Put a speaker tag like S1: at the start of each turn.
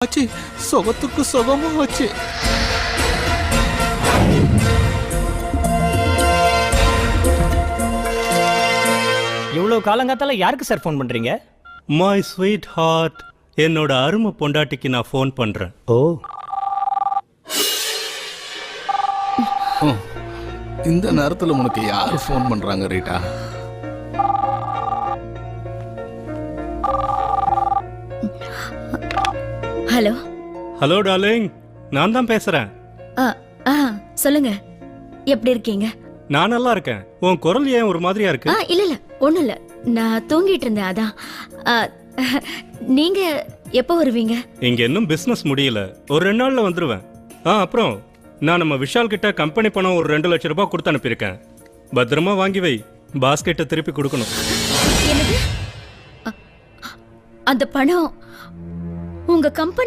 S1: ஆச்சு சுகத்துக்கு சுகமும் ஆச்சு
S2: இவ்வளோ காலங்காத்தால யாருக்கு சார் ஃபோன் பண்றீங்க?
S3: மை ஸ்வீட் ஹார்ட் என்னோட அருமை பொண்டாட்டிக்கு நான் ஃபோன் பண்றேன்.
S2: ஓ.
S1: இந்த நேரத்துல உனக்கு யாரு ஃபோன் பண்றாங்க ரீட்டா?
S4: ஹலோ.
S3: Hello darling. நான் தான் பேசுறேன்.
S4: ஆ ஆ சொல்லுங்க. எப்படி இருக்கீங்க?
S3: நான் நல்லா இருக்கேன். உன் குரல் ஏன் ஒரு மாதிரியா
S4: ஆ
S3: இருக்கு
S4: இல்ல இல்ல ஒண்ணும் இல்ல. நான் தூங்கிட்டு இருந்தேன் அதான். ஆ, நீங்க எப்போ வருவீங்க?
S3: இங்க இன்னும் பிசினஸ் முடியல. ஒரு ரெண்டு நாள்ல வந்துருவேன். ஆ அப்புறம் நான் நம்ம விஷால் கிட்ட கம்பெனி பணம் ஒரு ரெண்டு லட்சம் ரூபாய் கொடுத்து அனுப்பியிருக்கேன். பத்திரமா வாங்கி வை. பாஸ்கெட்டை திருப்பி கொடுக்கணும்.
S4: என்னது? அ- அந்த பணம் உங்க கம்பெனி